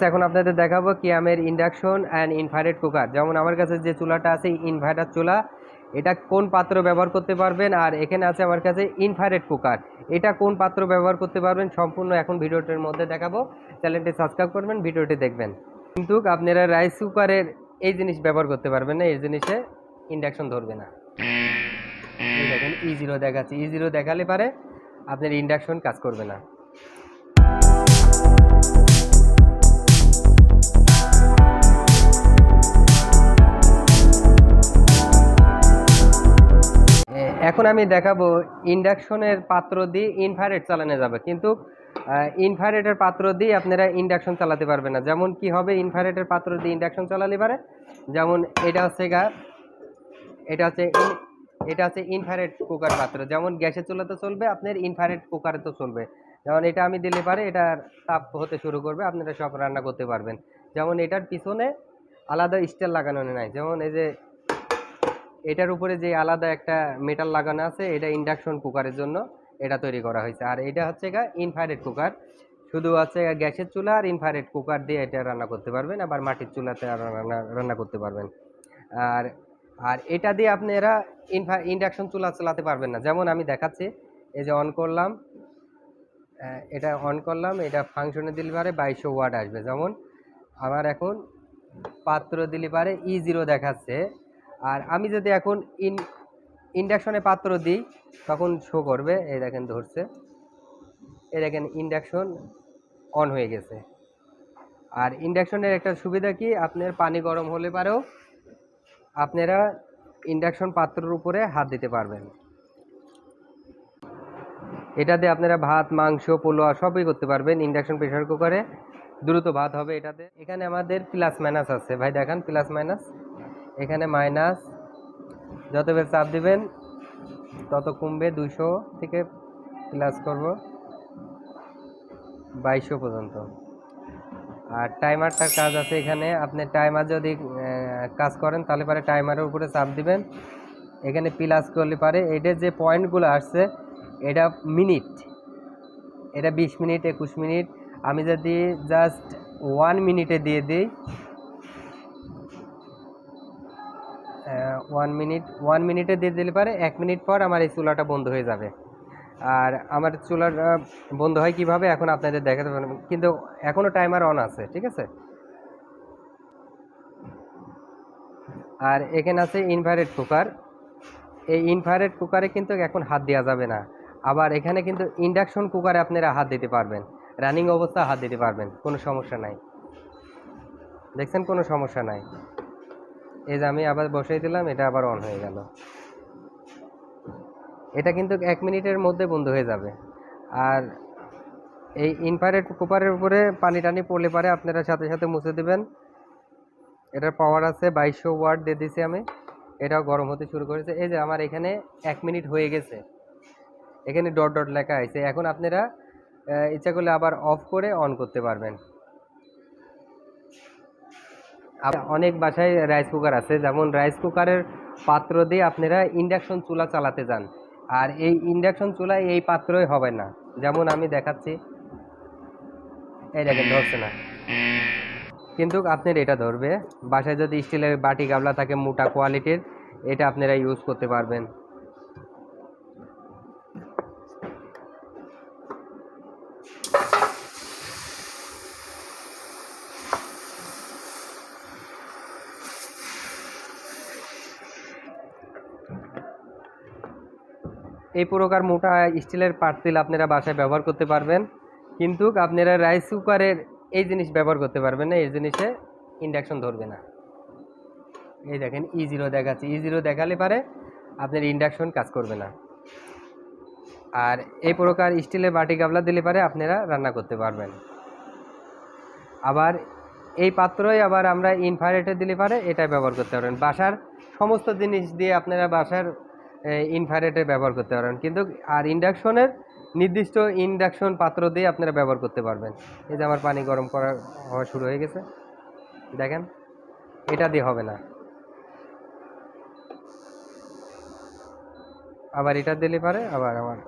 এখন আপনাদের দেখাবো কিয়ামের ইন্ডাকশন অ্যান্ড ইনভার্টেড কুকার যেমন আমার কাছে যে চুলাটা আছে ইনভার্টার চুলা, এটা কোন পাত্র ব্যবহার করতে পারবেন? আর এখানে আছে আমার কাছে ইনভার্টেড কুকার এটা কোন পাত্র ব্যবহার করতে পারবেন? সম্পূর্ণ এখন ভিডিওটির মধ্যে দেখাবো। চ্যানেলটি সাবস্ক্রাইব করবেন, ভিডিওটি দেখবেন। কিন্তু আপনারা রাইস কুকারের এই জিনিস ব্যবহার করতে পারবেন না, এই জিনিসে ইন্ডাকশন ধরবে না। দেখেন ই জিরো দেখাচ্ছে। ই জিরো দেখালে পারে আপনার ইন্ডাকশন কাজ করবে না। এখন আমি দেখাবো ইন্ডাকশনের পাত্র দিয়ে ইনভার্টেড চালানো যাবে। কিন্তু ইনভার্টের পাত্র দিয়ে আপনারা ইন্ডাকশন চালাতে পারবেন না। যেমন কি হবে ইনভার্টের পাত্র দিয়ে ইন্ডাকশন চালালে পারে। যেমন এটা হচ্ছে গা, এটা হচ্ছে এটা হচ্ছে ইনফ্রারেড কুকার পাত্র। যেমন গ্যাসের চুলাতে চলবে, আপনার ইনফ্রারেড কুকারে তো চলবে। যেমন এটা আমি দিলে পারে এটার তাপ হতে শুরু করবে, আপনারা সব রান্না করতে পারবেন। যেমন এটার পিছনে আলাদা স্টিল লাগানো নাই। যেমন এই যে এটার উপরে যে আলাদা একটা মেটাল লাগানো আছে, এটা ইন্ডাকশন কুকারের জন্য এটা তৈরি করা হয়েছে। আর এটা হচ্ছে ইনফ্রারেড কুকার শুধু আছে গ্যাসের চুলা আর ইনফ্রারেড কুকার দিয়ে এটা রান্না করতে পারবেন, আবার মাটির চুলাতে রান্না রান্না করতে পারবেন। আর আর এটা দিয়ে আপনারা ইনফা ইন্ডাকশন চুলা চালাতে পারবেন না। যেমন আমি দেখাচ্ছি, এই যে অন করলাম এটা অন করলাম, এটা ফাংশনে দিলে পারে বাইশশো ওয়াট আসবে। যেমন, আমার এখন পাত্র দিলে পারে ই জিরো দেখাচ্ছে। আর আমি যদি এখন ইন ইন্ডাকশনে পাত্র দিই, তখন শো করবে, এই দেখেন ধরছে। এই দেখেন ইন্ডাকশন অন হয়ে গেছে। আর ইন্ডাকশনের একটা সুবিধা কি? আপনার পানি গরম হলে পারেও আপনারা ইন্ডাকশন পাত্রর উপরে হাত দিতে পারবেন। এটা দিয়ে আপনারা ভাত, মাংস পোলোয়া সবই করতে পারবেন ইন্ডাকশন প্রেশার কুকারে দ্রুত ভাত হবে এটাতে। এখানে আমাদের প্লাস মাইনাস আছে। ভাই, দেখান প্লাস মাইনাস এখানে মাইনাস, যত বের চাপ দিবেন, তত কমবে দুশো থেকে প্লাস করব বাইশশো পর্যন্ত। আর টাইমারটার কাজ আছে এখানে, আপনি টাইমার যদি কাজ করেন, তাহলে পারে টাইমারের উপরে চাপ দিবেন। এখানে প্লাস করলে পারে এটার যে পয়েন্টগুলো আসছে, এটা মিনিট, এটা বিশ মিনিট, একুশ মিনিট। আমি যদি জাস্ট ওয়ান মিনিটে দিয়ে দিই ওয়ান মিনিট ওয়ান মিনিটে দিয়ে দিলে পারে, এক মিনিট পর আমার এই চুলাটা বন্ধ হয়ে যাবে। আর আমার চুলাটা বন্ধ হয় কীভাবে, এখন আপনাদের দেখাতে পারবেন কিন্তু এখনও টাইমার অন আছে, ঠিক আছে? আর এখানে আছে ইনভার্টেড কুকার এই ইনভার্টেড কুকারে কিন্তু এখন হাত দেওয়া যাবে না। আবার এখানে কিন্তু ইন্ডাকশন কুকারে আপনারা হাত দিতে পারবেন। রানিং অবস্থা হাত দিতে পারবেন, কোনো সমস্যা নাই। দেখছেন কোনো সমস্যা নাই। এই যে আমি আবার বসাই দিলাম, এটা আবার অন হয়ে গেল। এটা কিন্তু এক মিনিটের মধ্যে বন্ধ হয়ে যাবে। আর এই ইনফ্রারেড কুপারের উপরে পানি টানি পড়লে পারে, আপনারা সাথে সাথে মুছে দেবেন। এটার পাওয়ার আছে বাইশশো ওয়াট দিয়ে দিছি আমি। এটাও গরম হতে শুরু করেছে। এই যে আমার এখানে এক মিনিট হয়ে গেছে। এখানে ডট ডট লেখা আছে। এখন আপনারা ইচ্ছা করলে আবার অফ করে অন করতে পারবেন। অনেক বাসায় রাইস কুকার আছে। যেমন রাইস কুকারের পাত্র দিয়ে আপনারা ইন্ডাকশন চুলা চালাতে যান। আর এই ইন্ডাকশন চুলায় এই পাত্রই হবে না। যেমন আমি দেখাচ্ছি। এই দেখেন, ধরছে না। কিন্তু আপনার এটা ধরবে। বাসায় যদি স্টিলের বাটি গামলা থাকে মোটা কোয়ালিটির এটা আপনারা ইউজ করতে পারবেন। এই প্রকার মোটা স্টিলের পাতিল আপনারা বাসায় ব্যবহার করতে পারবেন। কিন্তু আপনারা রাইস কুকারের এই জিনিস ব্যবহার করতে পারবেন না, এই জিনিসে ইন্ডাকশন ধরবে না। এই দেখেন ই জিরো দেখাচ্ছে। ই জিরো দেখালে পারে আপনার ইন্ডাকশন কাজ করবে না। আর এই প্রকার স্টিলের বাটি গাবলা দিলে পারে আপনারা রান্না করতে পারবেন। আবার এই পাত্রই আবার আমরা ইনফ্রারেটে দিলে পারে এটা ব্যবহার করতে পারবেন। বাসার সমস্ত জিনিস দিয়ে আপনারা বাসার ইনফ্রারেটে ব্যবহার করতে পারেন কিন্তু, আর ইন্ডাকশনের নির্দিষ্ট ইন্ডাকশন পাত্র দিয়ে আপনারা ব্যবহার করতে পারবেন। এই যে আমার পানি গরম করা হওয়া শুরু হয়ে গেছে। দেখেন, এটা দিয়ে হবে না। আবার এটা দিলে পারে, আবার আমার